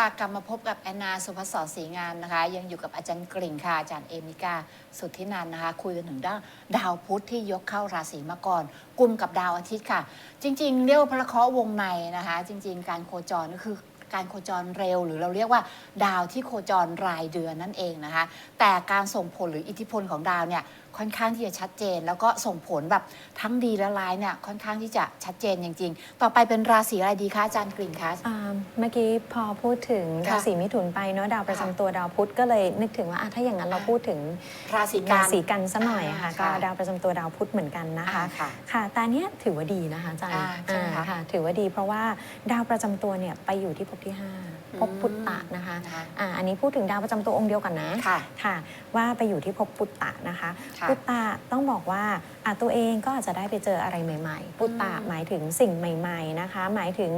่ะกลับมาพบกับแอนนาสุภศรศรีงามนะคะ ยังอยู่กับอาจารย์กริ่งค่ะอาจารย์เอมิกาสุทธินันนะคะ คุยกันถึงด้านดาวพุธที่ยกเข้าราศีมังกรกลุ่มกับดาวอาทิตย์ค่ะ จริง ๆ เรียกว่าพระเคราะห์วงในนะคะ จริง ๆ การโคจรก็คือการโคจรเร็ว หรือเราเรียกว่าดาวที่โคจรรายเดือนนั่นเองนะคะ แต่การส่งผลหรืออิทธิพลของดาวเนี่ย ค่อนข้างที่จะชัดเจน แล้วก็ส่งผลแบบทั้งดีและร้ายเนี่ยค่อนข้างที่จะชัดเจนจริง ๆ ต่อไปเป็นราศีอะไรดีคะอาจารย์กริ่งคะ อ่าเมื่อกี้พอพูดถึงค่ะราศีมิถุนไปเนาะดาวประจำตัวดาวพุธก็เลยนึกถึงว่าอะถ้าอย่างนั้นเราพูดถึงราศีกัรานศีกันซะหน่อยค่ะอ่าก็ค่ะ ดาวประจำตัวดาวพุธเหมือนกันนะคะอ่าค่ะ ค่ะแต่อันเนี้ยถือว่าดีนะคะอาจารย์อ่าใช่ไหมคะอ่าค่ะ ถือว่าดีเพราะว่าดาวประจำตัวเนี่ยไปอยู่ที่ภพที่ห้าภพปุตตะนะคะนะคะอ่าอันนี้พูดถึงดาวประจำตัวองค์เดียวกันนะ ค่ะ ค่ะว่าไปอยู่ที่ภพปุตตะนะคะ ค่ะปุตตะต้องบอกว่าอะตัวเองก็อาจจะได้ไปเจออะไรใหม่ ๆ ปุตตะอืมหมายถึงสิ่งใหม่ ๆนะคะ หมายถึง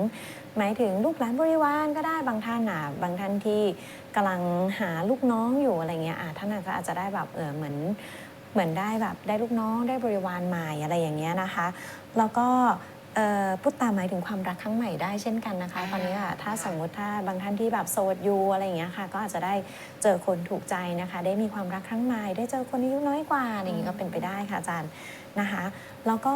หมายถึงลูกหลานบริวารก็ได้บางท่านอะบางท่านที่กำลังหาลูกน้องอยู่อะไรเงี้ยอะท่านอาจจะอาจจะได้แบบเออเหมือนเหมือนได้แบบได้ลูกน้องได้บริวารใหม่อะไรอย่างเงี้ยนะคะ แล้วก็เอ่อ พุตตาหมายถึงความรักครั้งใหม่ได้เช่นกันนะคะอ่าตอนนี้อะถ้าค่ะสมมติถ้าบางท่านที่แบบโสดอยู่อะไรอย่างเงี้ยค่ะ ก็อาจจะได้เจอคนถูกใจนะคะ ได้มีความรักครั้งใหม่ ได้เจอคนอายุน้อยกว่าอะไรอย่างงี้ก็เป็นไปได้ค่ะอาจารย์นะคะ แล้วก็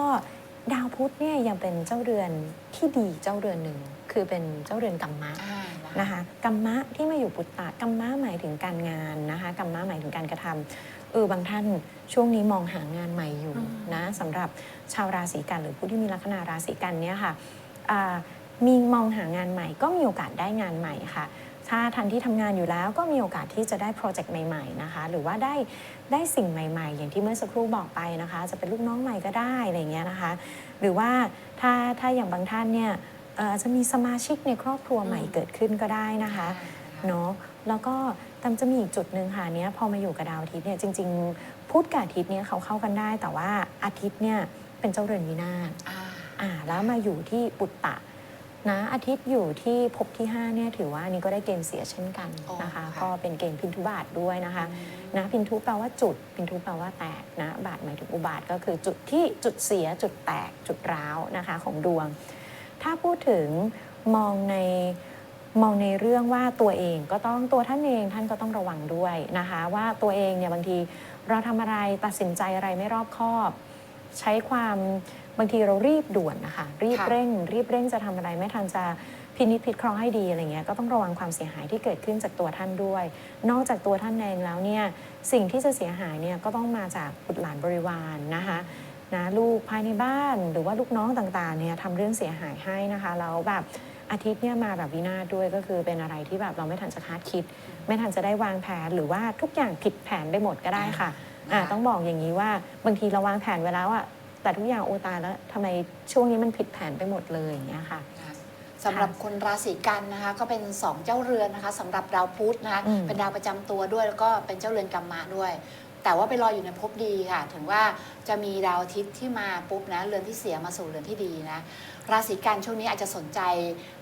ดาวพุธเนี่ยยังเป็นเจ้าเรือนที่ดีเจ้าเรือนหนึ่งคือเป็นเจ้าเรือนกัมมะอ่านะคะนะคะกัมมะที่มาอยู่ปุตตะกัมมะหมายถึงการงานนะคะกัมมะหมายถึงการกระทำ เออบางท่านช่วงนี้มองหางานใหม่อยู่อืมนะสำหรับชาวราศีกันหรือผู้ที่มีลัคนาราศีกันเนี่ยค่ะอ่ามีมองหางานใหม่ก็มีโอกาสได้งานใหม่ค่ะ ถ้าทันที่ทำงานอยู่แล้วก็มีโอกาสที่จะได้โปรเจกต์ใหม่ๆนะคะหรือว่าได้ได้สิ่งใหม่ ๆ อย่างที่เมื่อสักครู่บอกไปนะคะ จะเป็นลูกน้องใหม่ก็ได้อะไรอย่างเงี้ยนะคะ หรือว่าถ้าถ้าอย่างบางท่านเนี่ยเอ่อจะมีสมาชิกในครอบครัวใหม่อืมเกิดขึ้นก็ได้นะคะเนาะ แล้วก็ตามจะมีอีกจุดหนึ่งค่ะเนี้ยพอมาอยู่กับดาวอาทิตย์เนี่ยจริง ๆพุธกับอาทิตย์เนี่ยเขาเข้ากันได้ แต่ว่าอาทิตย์เนี่ยเป็นเจ้าเรือนวินาศอ่าอ่าแล้วมาอยู่ที่ปุตตะนะอาทิตย์อยู่ที่ภพที่5เนี่ยถือว่าอันนี้ก็ได้เกณฑ์เสียเช่นกันอ๋อนะคะค่ะก็เป็นเกณฑ์พินทุบาทด้วยนะคะนะพินทุแปลว่าจุด พินทุแปลว่าแตกนะบาทหมายถึงอุบาทก็คือจุดที่จุดเสียจุดแตกจุดร้าวนะคะของดวง ถ้าพูดถึงมองใน มองในเรื่องว่าตัวเองก็ต้องตัวท่านเองท่านก็ต้องระวังด้วยนะคะ ว่าตัวเองเนี่ยบางทีเราทำอะไรตัดสินใจอะไรไม่รอบคอบ ใช้ความบางทีเรารีบด่วนนะคะรีบเร่ง รีบเร่งจะทำอะไรไม่ทันจะพินิจพิเคราะห์ให้ดีอะไรเงี้ยก็ต้องระวังความเสียหายที่เกิดขึ้นจากตัวท่านด้วย นอกจากตัวท่านเองแล้วเนี่ยสิ่งที่จะเสียหายเนี่ยก็ต้องมาจากบุตรหลานบริวารนะคะนะลูกภายในบ้านหรือว่าลูกน้องต่างๆเนี่ยทำเรื่องเสียหายให้นะคะแล้วแบบ อาทิตย์เนี่ยมาแบบวินาศด้วยก็คือเป็นอะไรที่แบบเราไม่ทันจะคาดคิด ไม่ทันจะได้วางแผนหรือว่าทุกอย่างผิดแผนไปหมดก็ได้ค่ะอ่าค่ะต้องบอกอย่างนี้ว่าบางทีเราวางแผนไว้แล้วอะแต่ทุกอย่างโอตายแล้วทำไมช่วงนี้มันผิดแผนไปหมดเลยอย่างเงี้ยค่ะนะคะสำหรับคนราศีกันนะคะก็เป็นสองเจ้าเรือนนะคะสำหรับดาวพุธนะคะอืมเป็นดาวประจำตัวด้วยแล้วก็เป็นเจ้าเรือนกัมมะด้วย แต่ว่าไปรออยู่ในภพดีค่ะ ถึงว่าจะมีดาวอาทิตย์ที่มาปุ๊บนะเรือนที่เสียมาสู่เรือนที่ดีนะ ราศีกันช่วงนี้อาจจะสนใจ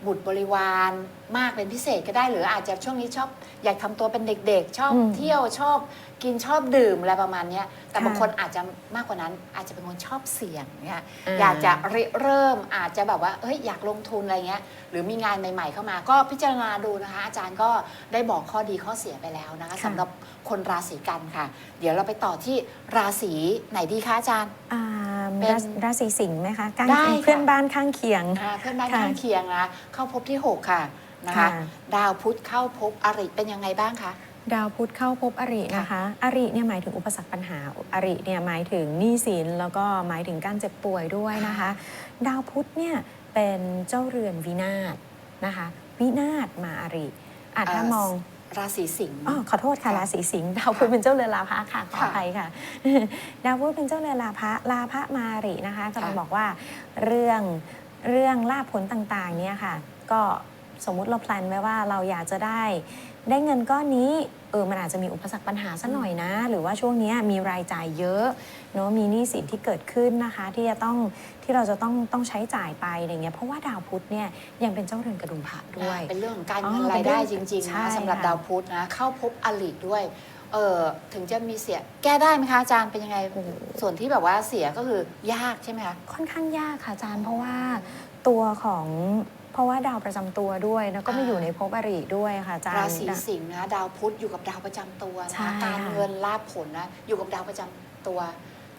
บุตรบริวารมากเป็นพิเศษก็ได้ หรืออาจจะช่วงนี้ชอบอยากทำตัวเป็นเด็กๆ ชอบอืมเที่ยวชอบกินชอบดื่มอะไรประมาณเนี้ยแต่ค่ะบางคนอาจจะมากกว่านั้น อาจจะเป็นคนชอบเสี่ยงเนี่ยอ่า อยากจะริเริ่มอาจจะแบบว่าเอ้ยอยากลงทุนอะไรเงี้ยหรือมีงานใหม่ ๆ เข้ามา ก็พิจารณาดูนะคะ อาจารย์ก็ได้บอกข้อดีข้อเสียไปแล้วนะคะค่ะ สำหรับคนราศีกันค่ะ เดี๋ยวเราไปต่อที่ราศีไหนดีคะอาจารย์ อ่าเป็นราราศีสิงห์ไหมคะการได้ค่ะ เพื่อนบ้านข้างเคียง อ่าเพื่อนบ้านค่ะข้างเคียงนะ เข้าพบที่ 6 ค่ะนะคะ ค่ะ ดาวพุธเข้าพบอริเป็นยังไงบ้างคะ ดาวพุธเข้าพบอรินะคะ อริเนี่ยหมายถึงอุปสรรคปัญหา อริเนี่ยหมายถึงหนี้สินแล้วก็หมายถึงการเจ็บป่วยด้วยนะคะ ดาวพุธเนี่ยเป็นเจ้าเรือนวินาศนะคะ วินาศมาอริอาจถ้าเอ่อมองราศีสิงห์ อ๋อขอโทษค่ะค่ะราศีสิงห์ดาวพุธเป็นเจ้าเรือนลาภะค่ะขออค่ะภัยค่ะ ดาวพุธเป็นเจ้าเรือนลาภะลาภะมาอรินะคะกำลังค่ะ บอกว่าเรื่อง เรื่องลาภผลต่างๆเนี่ยค่ะ ก็สมมุติเราแพลนไว้ว่าเราอยากจะได้ ได้เงินก้อนนี้เออมันอาจจะมีอุปสรรคปัญหาสักหน่อยนะ หรือว่าช่วงเนี้ยมีรายจ่ายเยอะเนาะมีหนี้สินที่เกิดขึ้นนะคะ ที่จะต้องที่เราจะต้องต้องใช้จ่ายไปอะไรเงี้ยเพราะว่าดาวพุธเนี่ยยังเป็นเจ้าเรือนกระดุมพระด้วย เป็นเรื่องของการอ๋อเงินเป็รายนเรื่ได้องจริงๆใช่นะสำหรับค่ะดาวพุธนะเข้าพบอริด้วย เออถึงจะมีเสียแก้ได้ไหมคะอาจารย์เป็นยังไง โอ้โห ส่วนที่แบบว่าเสียก็คือยากใช่ไหมคะ ค่อนข้างยากค่ะอาจารย์เพราะว่าตัวของเพราะว่าดาวประจำตัวด้วย แล้วก็มาอ่า อยู่ในภพอริด้วยค่ะอาจารย์ราศีสิงห์นะดาวพุธอยู่กับดาวประจำตัวใช่นะการค่ะเงินลาภผลนะอยู่กับดาวประจำตัว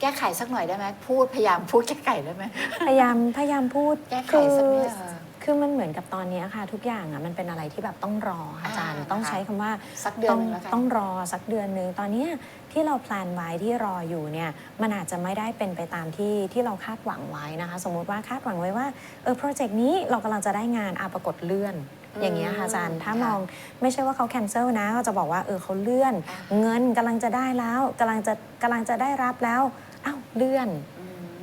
แก้ไขสักหน่อยได้ไหมพูดพยายามพูดแก้ไขได้ไหม พยายามพยายามพูดแก้ไขคือสักนิดเออ คือมันเหมือนกับตอนนี้ค่ะ ทุกอย่างอะมันเป็นอะไรที่แบบต้องรอค่ะอาจารย์อ่าต้องนะคะใช้คำว่าสักเดือนต้องหนึงแล้วกัน ต้องรอสักเดือนหนึ่งตอนเนี้ยที่เราแพลนไว้ที่รออยู่เนี่ยมันอาจจะไม่ได้เป็นไปตามที่ที่เราคาดหวังไว้นะคะ สมมุติว่าคาดหวังไว้ว่าเออโปรเจกต์นี้เรากำลังจะได้งานอาปรากฏเลื่อน อย่างเงี้ยค่ะอาจารย์ถ้ามองไม่ใช่ว่าเขาแคนเซิลนะก็จะบอกว่าเออเขาเลื่อนเงินกำลังจะได้แล้วกำลังจะกำลังจะได้รับแล้วอ้าวเลื่อนอืม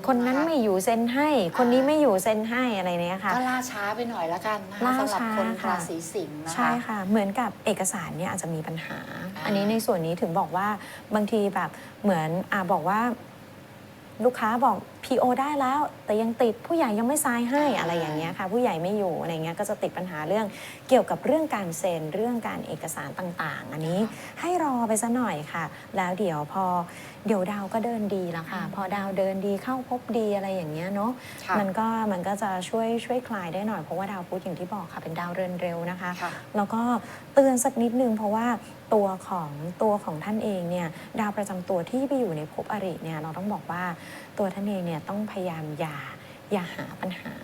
คนนั้นะะไม่อยู่เซ็นให้ คนนี้ไม่อยู่เซ็นให้อะไรเนี้ยค่ะ ก็ล่าช้าไปหน่อยแล้วกันนะคะล่าสำหรับช้าคนค่ะ ราศีสิงห์นะคะ ใช่ค่ะ เหมือนกับเอกสารเนี่ยอาจจะมีปัญหา อ่า อันนี้ในส่วนนี้ถึงบอกว่าบางทีแบบเหมือนอาบอกว่า ลูกค้าบอก PO ได้แล้วแต่ยังติดผู้ใหญ่ยังไม่ซายให้อะไรอย่างเงี้ยค่ะผู้ใหญ่ไม่อยู่อะไรเงี้ยก็จะติดปัญหาเรื่องเกี่ยวกับเรื่องการเซ็นเรื่องการเอกสารต่างๆ อันนี้ให้รอไปซะหน่อยค่ะ แล้วเดี๋ยวพอเดี๋ยวดาวก็เดินดีแล้วค่ะ พอดาวเดินดีเข้าพบดีอะไรอย่างเงี้ยเนาะค่ะมันก็มันก็จะช่วยช่วยคลายได้หน่อยเพราะว่าดาวพุธอย่างที่บอกค่ะเป็นดาวเรือนเร็วนะคะค่ะแล้วก็เตือนสักนิดนึงเพราะว่าตัวของตัวของท่านเองเนี่ยดาวประจำตัวที่ไปอยู่ในภพอริเนี่ยเราต้องบอกว่าตัวท่านเองเนี่ยต้องพยายามอย่าอย่าหาปัญหา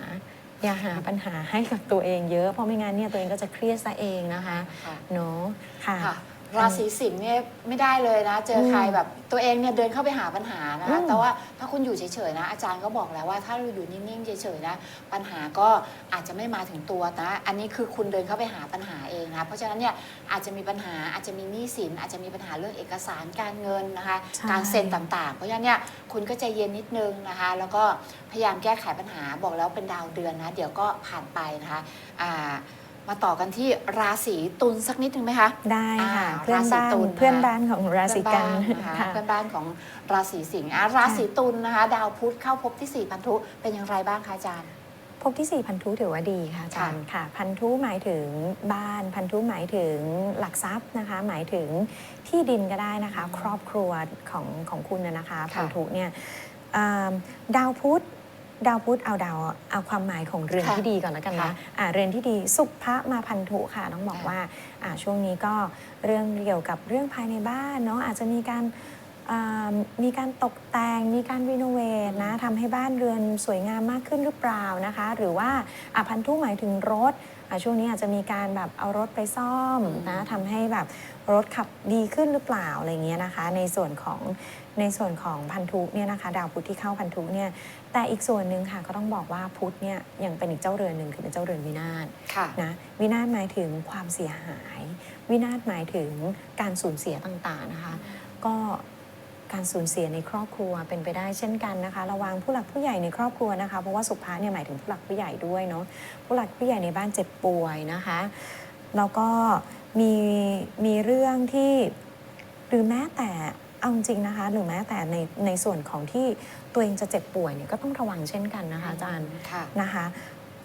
อย่าหาปัญหาให้กับตัวเองเยอะเพราะไม่งั้นเนี่ยตัวเองก็จะเครียดซะเองนะคะค่ะเนาะค่ะ ค่ะ ราศีสิงห์เนี่ยไม่ได้เลยนะ เจอใครอืมแบบตัวเองเนี่ยเดินเข้าไปหาปัญหานะคะอืมแต่ว่าถ้าคุณอยู่เฉยๆนะ อาจารย์ก็บอกแล้วว่าถ้าเราอยู่นิ่งๆเฉยๆนะ ปัญหาก็อาจจะไม่มาถึงตัวนะ อันนี้คือคุณเดินเข้าไปหาปัญหาเองนะ เพราะฉะนั้นเนี่ยอาจจะมีปัญหาอาจจะมีหนี้สินอาจจะมีปัญหาเรื่องเอกสารการเงินนะคะใช่การเซ็นต่างๆ เพราะฉะนั้นเนี่ยคุณก็ใจเย็นนิดนึงนะคะ แล้วก็พยายามแก้ไขปัญหาบอกแล้วเป็นดาวเดือนนะ เดี๋ยวก็ผ่านไปนะคะอ่า มาต่อกันที่ราศีตุลสักนิดนึงไหมคะ ได้ค่ะ อ่าเพื่อนบ้าราศีนตุลนะคะเพื่อนบ้านของราศีกันเพื่อนบ้านนะคะค่ะ เพื่อนบ้านของราศีสิงห์อะราศีตุลนะคะ ดาวพุธเข้าพบที่สี่พันธุเป็นอย่างไรบ้างคะอาจารย์พบที่ 4 พันธุถือว่าดีค่ะอาจารย์ค่ะ พันธุหมายถึงบ้าน พันธุหมายถึงหลักทรัพย์นะคะ หมายถึงที่ดินก็ได้นะคะอืมครอบครัวของของคุณนะนะคะค่ะ พันธุเนี่ยอ่าดาวพุธ ดาวพุธเอาดาวเอาความหมายของเรือนค่ะที่ดีก่อนแล้วกันค่ะนะอ่าเรือนที่ดีสุภะมาพันธุค่ะต้องบอกค่ะว่าอ่าช่วงนี้ก็เรื่องเกี่ยวกับเรื่องภายในบ้านเนาะอาจจะมีการอ่ามีการตกแต่งมีการรีโนเวทนะทำให้บ้านเรือนสวยงามมากขึ้นหรือเปล่านะคะ หรือว่าอะพันธุหมายถึงรถอะช่วงนี้อาจจะมีการแบบเอารถไปซ่อมอืม นะทำให้แบบรถขับดีขึ้นหรือเปล่าอะไรเงี้ยนะคะ ในส่วนของในส่วนของพันธุเนี่ยนะคะดาวพุธที่เข้าพันธุเนี่ยแต่อีกส่วนหนึ่งค่ะก็ต้องบอกว่าพุธเนี่ยยังเป็นอีกเจ้าเรือนหนึ่งคือเป็นเจ้าเรือนวินาศค่ะนะวินาศหมายถึงความเสียหาย วินาศหมายถึงการสูญเสียต่างๆนะคะ ก็การสูญเสียในครอบครัวเป็นไปได้เช่นกันนะคะ ระวังผู้หลักผู้ใหญ่ในครอบครัวนะคะ เพราะว่าสุภาเนี่ยหมายถึงผู้หลักผู้ใหญ่ด้วยเนาะผู้หลักผู้ใหญ่ในบ้านเจ็บป่วยนะคะแล้วก็มีมีเรื่องที่หรือแม้แต่ เอาจริงๆนะคะหรือแม้แต่ในในส่วนของที่ตัวเองจะเจ็บป่วยเนี่ยก็ต้องระวังเช่นกันนะคะอาจารย์ค่ะนะคะ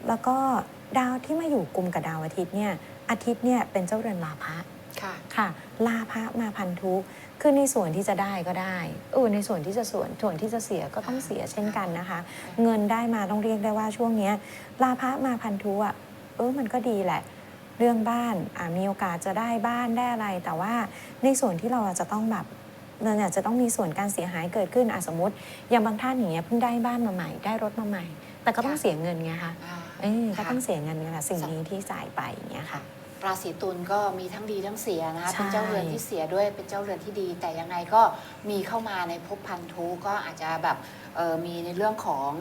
แล้วก็ดาวที่มาอยู่กลุ่มกับดาวอาทิตย์เนี่ยอาทิตย์เนี่ยเป็นเจ้าเรือนลาภะค่ะค่ะลาภะมาพันธุคือในส่วนที่จะได้ก็ได้เออในส่วนที่จะส่วนส่วนที่จะเสียก็ต้องเสียเช่นกันนะคะ เงินได้มาต้องเรียกได้ว่าช่วงเนี้ยลาภะมาพันธุอะเออมันก็ดีแหละ เรื่องบ้านอ่ามีโอกาสจะได้บ้านได้อะไร แต่ว่าในส่วนที่เราอาจจะต้องแบบ เราอาจจะต้องมีส่วนการเสียหายเกิดขึ้นอะสมมติ อย่างบางท่านอย่างเงี้ยเพิ่งได้บ้านมาใหม่ได้รถมาใหม่ แต่ก็ต้องค่ะเสียเงินไงคะอ่าเออก็ค่ะต้องเสียเงินไงค่ะสิ่งนี้ที่จ่ายไปอย่างเงี้ยค่ะราศีตุลก็มีทั้งดีทั้งเสียนะคะใช่เป็นเจ้าเรือนที่เสียด้วยเป็นเจ้าเรือนที่ดี แต่ยังไงก็มีเข้ามาในภพพันธุก็อาจจะแบบเอ่อมีในเรื่องของ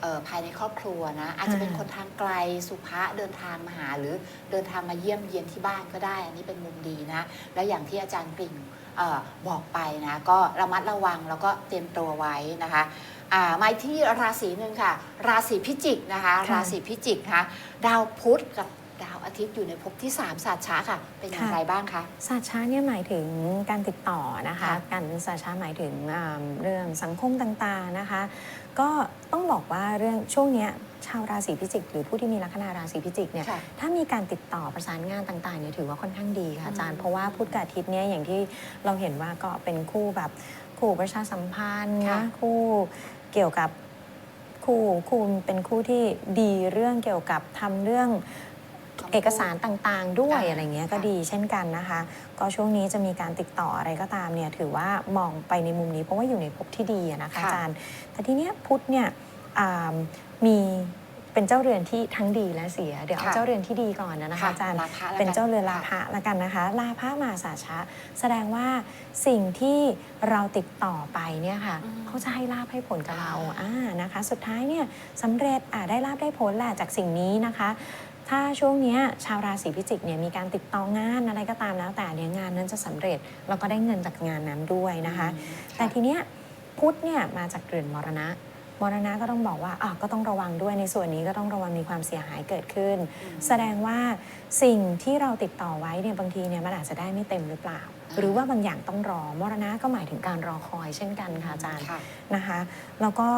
เอ่อภายในครอบครัวนะอาจจะเป็นคนทางไกลสุภาเดินทางมาหา หรือเดินทางมาเยี่ยมเยียนที่บ้านก็ได้ อันนี้เป็นมุมดีนะ และอย่างที่อาจารย์กริ่งเออบอกไปนะ ก็ระมัดระวังแล้วก็เตรียมตัวไว้นะคะอ่ามาที่ราศีหนึ่งค่ะ ราศีพิจิกนะคะค่ะราศีพิจิกนะคะดาวพุธกับดาว อาทิตย์อยู่ในภพที่ 3 ศาสตร์ช้าค่ะ เป็นอย่างไรบ้างคะศาสตร์ช้าเนี่ยหมายถึงการติดต่อนะคะค่ะการศาสตร์ช้าหมายถึงอ่าเรื่องสังคมต่างๆนะคะ ก็ต้องบอกว่าเรื่องช่วงเนี้ยชาวราศีพิจิก หรือผู้ที่มีลัคนาราศีพิจิกเนี่ยค่ะถ้ามีการติดต่อประสานงานต่างๆเนี่ยถือว่าค่อนข้างดีค่ะอาจารอืย์มเพราะว่าพุธกับอาทิตย์เนี่ยอย่างที่เราเห็นว่าก็เป็นคู่แบบคู่ประชาสัมพันธ์ค่ะนะคู่เกี่ยวกับคู่คู่เป็นคู่ที่ดีเรื่องเกี่ยวกับทำเรื่อง เอกสารต่างๆ ด้วยค่ะอะไรเงี้ยก็ค่ะดีเช่นกันนะคะ ก็ช่วงนี้จะมีการติดต่ออะไรก็ตามเนี่ยถือว่ามองไปในมุมนี้เพราะว่าอยู่ในภพที่ดีอะนะคะค่ะอาจารย์ แต่ทีเนี้ยพุธเนี่ยอ่ามีเป็นเจ้าเรือนที่ทั้งดีและเสีย เดี๋ยวเอาค่ะเจ้าเรือนที่ดีก่อนนะนะคะอาจารย์ลาภะแล้วกัเป็นเจ้าเรือนลาค่ะภะละกันนะคะลาภะมาสาชะ แสดงว่าสิ่งที่เราติดต่อไปเนี่ยค่ะอืมเขาจะให้ลาภให้ผลกับเราอ่าอ่านะคะ สุดท้ายเนี่ยสำเร็จอ่าได้ลาภได้ผลแหละจากสิ่งนี้นะคะ ถ้าช่วงเนี้ยชาวราศีพิจิกเนี่ยมีการติดต่องานอะไรก็ตามแล้ว แต่เนี่ยงานนั้นจะสำเร็จแล้วก็ได้เงินจากงานนั้นด้วยนะคะอืมแต่ทีเนี้ยพุธเนี่ยมาจากเรือนมรณะมรณะก็ต้องบอกว่าอะก็ต้องระวังด้วยในส่วนนี้ก็ต้องระวังมีความเสียหายเกิดขึ้นอืมแสดงว่าสิ่งที่เราติดต่อไว้เนี่ยบางทีเนี่ยมันอาจจะได้ไม่เต็มหรือเปล่าอ่าหรือว่าบางอย่างต้องรอมรณะก็หมายถึงการรอคอยเช่นกันค่ะอาจารย์ค่ะนะคะ แล้วก็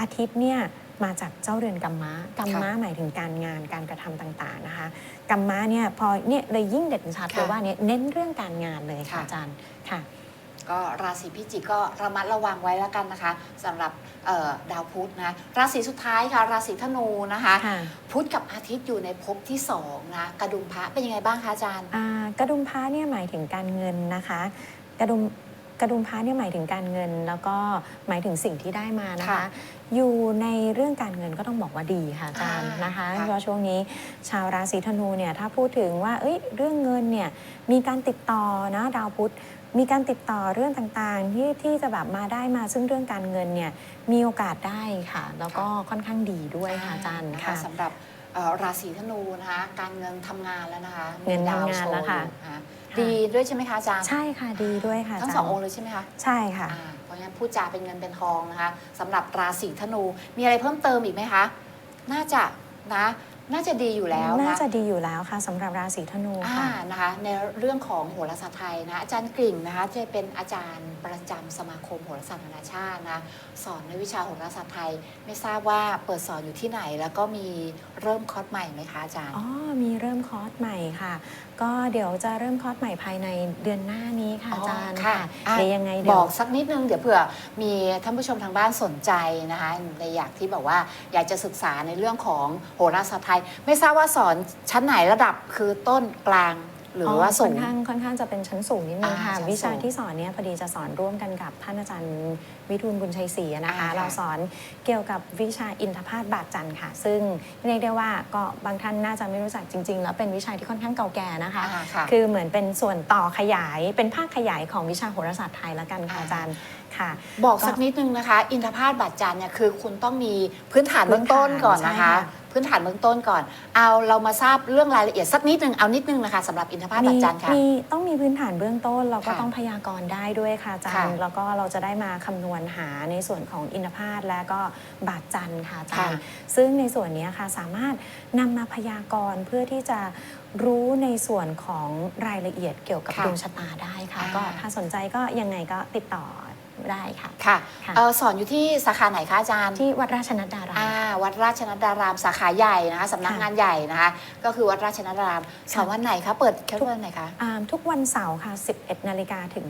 อาทิตย์เนี่ย มาจากเจ้าเรือนกัมมะกัมมะหมายถึงการงานการกระทำต่างๆนะคะกัมมะเนี่ยพอเนี่ยเลยยิ่งเด่นชัดเลยค่ะว่าเนี่ยเน้นเรื่องการงานเลยค่ะค่ะอาจารย์ค่ะก็ราศีพิจิกก็ระมัดระวังไว้แล้วกันนะคะสำหรับเอ่อดาวพุธนะราศีสุดท้ายค่ะ ราศีธนูนะคะค่ะพุธกับอาทิตย์อยู่ในภพที่สองนะกระดุมพระเป็นยังไงบ้างคะอาจารย์อ่ากระดุมพระเนี่ยหมายถึงการเงินนะคะ กระดุม กระดุมพระเนี่ยหมายถึงการเงิน แล้วก็หมายถึงสิ่งที่ได้มานะคะ ค่ะอยู่ในเรื่องการเงินก็ต้องบอกว่าดีค่ะอาจารย์อ่านนะคะค่ะ เพราะช่วงนี้ชาวราศีธนูเนี่ยถ้าพูดถึงว่าเอ้ยเรื่องเงินเนี่ยมีการติดต่อนะดาวพุธมีการติดต่อเรื่องต่างๆ ที่ที่จะแบบมาได้มาซึ่งเรื่องการเงินเนี่ยมีโอกาสได้ค่ะ แล้วก็ค่อนข้างดีด้วยค่ะอาจารย์นะคะค่ะสำหรับเอ่อราศีธนูนะคะการเงินทำงานแล้วนะคะเงินมีดวทำงานแล้วค่ะโชอยู่นค่ะ ดีด้วยใช่ไหมคะอาจารย์ใช่ค่ะดีด้วยค่ะาทั้งจารย์สององค์เลยใช่ไหมคะใช่ค่ะ อ่าเพราะงั้นพูดจาเป็นเงินเป็นทองนะคะสำหรับราศีธนูมีอะไรเพิ่มเติมอีกไหมคะ น่าจะนะ น่าจะดีอยู่แล้วน่านะจะดีอยู่แล้วค่ะสำหรับราศีธนูอ่าค่ะนะคะ ในเรื่องของโหราศาสตร์ไทยนะอาจารย์กริ่งนะคะจะเป็นอาจารย์ประจำสมาคมโหราศาสตร์นานาชาตินะสอนในวิชาโหราศาสตร์ไทย ไม่ทราบว่าเปิดสอนอยู่ที่ไหน แล้วก็มีเริ่มคอร์สใหม่ไหมคะอาจารย์อ๋อมีเริ่มคอร์สใหม่ค่ะ ก็เดี๋ยวจะเริ่มคอร์สใหม่ภายในเดือนหน้านี้ค่ะอาจารย์อ๋อค่ะอะเดี๋ยวยังไงบเดี๋ยวอกสักนิดนึงเดี๋ยวเผื่อมีท่านผู้ชมทางบ้านสนใจนะคะในอยากที่แบบว่าอยากจะศึกษาในเรื่องของโหราศาสตร์ไทยไม่ทราบว่าสอนชั้นไหนระดับคือต้นกลางหรือว่าสูค่องนข้างค่อนข้างจะเป็นชั้นสูงนิดนึงอ่าค่ะชั้นสูงวิชาที่สอนเนี่ยพอดีจะสอนร่วมกันกับท่านอาจารย์วิทูลบุญชัยศรีนะคะอ่าค่ะเราสอนเกี่ยวกับวิชาอินทพาตบาทจันทร์ค่ะ ซึ่งเรียกได้ว่าก็บางท่านน่าจะไม่รู้จักจริง ๆ แล้วเป็นวิชาที่ค่อนข้างเก่าแก่นะคะอ่าค่ะคือเหมือนเป็นส่วนต่อขยายเป็นภาคขยายของวิชาโหราศาสตร์ไทยละกันค่ะอ่าอาจารย์ ค่ะ บอกสักนิดนึงนะคะ อินทพาตบัตรจันทร์เนี่ยคือคุณต้องมีพื้นฐานเบื้องต้นก่อนนะคะใช่ค่ะพื้นฐานเบื้องต้นก่อน เอาเรามาทราบเรื่องรายละเอียดสักนิดนึงเอานิดนึงนะคะสำหรับอินทพาตบัตรจันทร์ค่ะมีต้องมีพื้นฐานเบื้องต้นเราก็ค่ะต้องพยากรณ์ได้ด้วยค่ะอาจารย์ค่ะแล้วก็เราจะได้มาคำนวณหาในส่วนของอินทพาตและก็บาทจันทร์ค่ะอาจารย์ค่ะซึ่งในส่วนนี้ค่ะสามารถนำมาพยากรณ์เพื่อที่จะรู้ในส่วนของรายละเอียดเกี่ยวกับค่ะดวงชะตาได้ค่ะอ่าก็ถ้าสนใจก็ยังไงก็ติดต่อ ได้ค่ะค่ะค่ะ เอ่อสอนอยู่ที่สาขาไหนคะอาจารย์ที่วัดราชนัดดารามอ่าวัดราชนัดดารามสาขาใหญ่นะคะสำนักงานใหญ่นะคะ ก็คือวัดราชนัดดารามสอนวันไหนคะเปิดแค่วันไหนคะอ่าทุกวันเสาร์ค่ะ 11 นาฬิกาถึง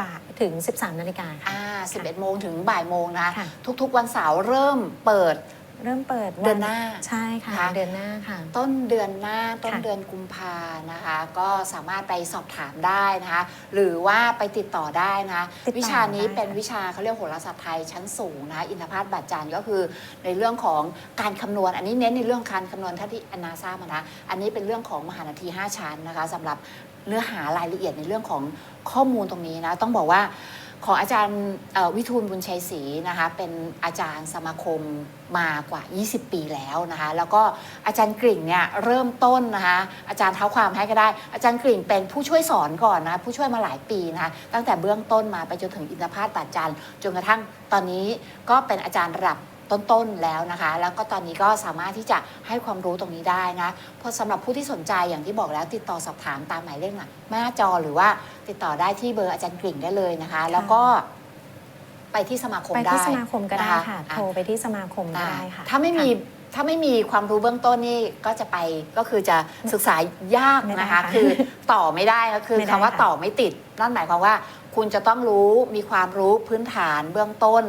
บ่ายถึง 13 นาฬิกาค่ะ อ่า11โมงถึงบ่ายโมงนะคะค่ะ ทุกๆวันเสาร์เริ่มเปิด เริ่มเปิดวัเดือนหน้าใช่ค่ะนะคะเดือนหน้าค่ะ ต้นเดือนหน้าต้นค่ะ เดือนกุมภานะคะ ก็สามารถไปสอบถามได้นะคะ หรือว่าไปติดต่อได้นะคะ ติดต่อวิชานี้ได้เป็นวิชาเขาเรียกโหราศาสตร์ไทยชั้นสูงนะคะอินทพาตบัตรจันทร์ก็คือในเรื่องของการคำนวณ อันนี้เน้นในเรื่องการคำนวณท่าที่อนาทราบมานะอันนี้เป็นเรื่องของมหานาที 5 ชั้นนะคะสำหรับเนื้อหารายละเอียดในเรื่องของข้อมูลตรงนี้นะต้องบอกว่า ของอาจารย์วิทูลบุญชัยศรีนะคะเป็นอาจารย์สมาคมมากว่า 20 ปีแล้วนะคะแล้วก็อาจารย์กริ่งเนี่ยเริ่มต้นนะคะอาจารย์เท้าความให้ก็ได้ อาจารย์กริ่งเป็นผู้ช่วยสอนก่อนนะผู้ช่วยมาหลายปีนะคะตั้งแต่เบื้องต้นมาไปจนถึงอินทพาตปัจจันจนกระทั่งตอนนี้ก็เป็นอาจารย์ระดับ ต้นๆแล้วนะคะ แล้วก็ตอนนี้ก็สามารถที่จะให้ความรู้ตรงนี้ได้นะเพราะสำหรับผู้ที่สนใจอย่างที่บอกแล้วติดต่อสอบถามตามหมายเลขหน้าจอหรือว่าติดต่อได้ที่เบอร์อาจารย์กริ่งได้เลยนะคะ แล้วก็ไปที่สมาคมไปได้ที่สมาคมก็ได้นค่ะอ่โทรไปที่สมาคมก็ได้ค่ะ ถ้าไม่มีถ้าไม่มีความรู้เบื้องต้นนี่ก็จะไปก็คือจะศึกษายากไม่ได้นะคะค่ะคือต่อไม่ได้ก็คือไม่ได้คำว่าค่ะต่อไม่ติด นั่นหมายความว่า คุณจะต้องรู้มีความรู้พื้นฐานเบื้องต้น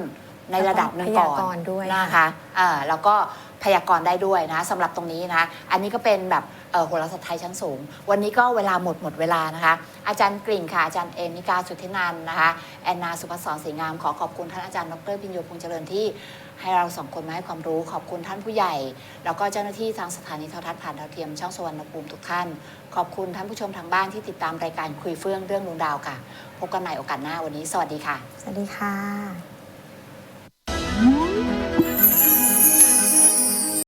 ในระดับหนึ่งก่อนพยากรณ์ด้วย นะคะอ่าแล้วก็พยากรณ์ได้ด้วยนะสำหรับตรงนี้นะ อันนี้ก็เป็นแบบเอ่อโหราศาสตร์ไทยชั้นสูง วันนี้ก็เวลาหมดหมดเวลานะคะ อาจารย์กริ่งค่ะ อาจารย์เอมิกาสุทธินันท์นะคะแอนนาสุภศรศรีงามขอขอบคุณท่านอาจารย์ดรพิญโยพงษ์เจริญที่ ให้เราสองคนมาให้ความรู้ขอบคุณท่านผู้ใหญ่ แล้วก็เจ้าหน้าที่ทางสถานีโทรทัศน์ผ่านดาวเทียมช่องสวรรณภูมิทุกท่าน ขอบคุณท่านผู้ชมทางบ้านที่ติดตามรายการคุยเฟื่องเรื่องดวงดาวค่ะ พบกันใหม่โอกาสหน้าวันนี้ สวัสดีค่ะ สวัสดีค่ะ Mm-hmm.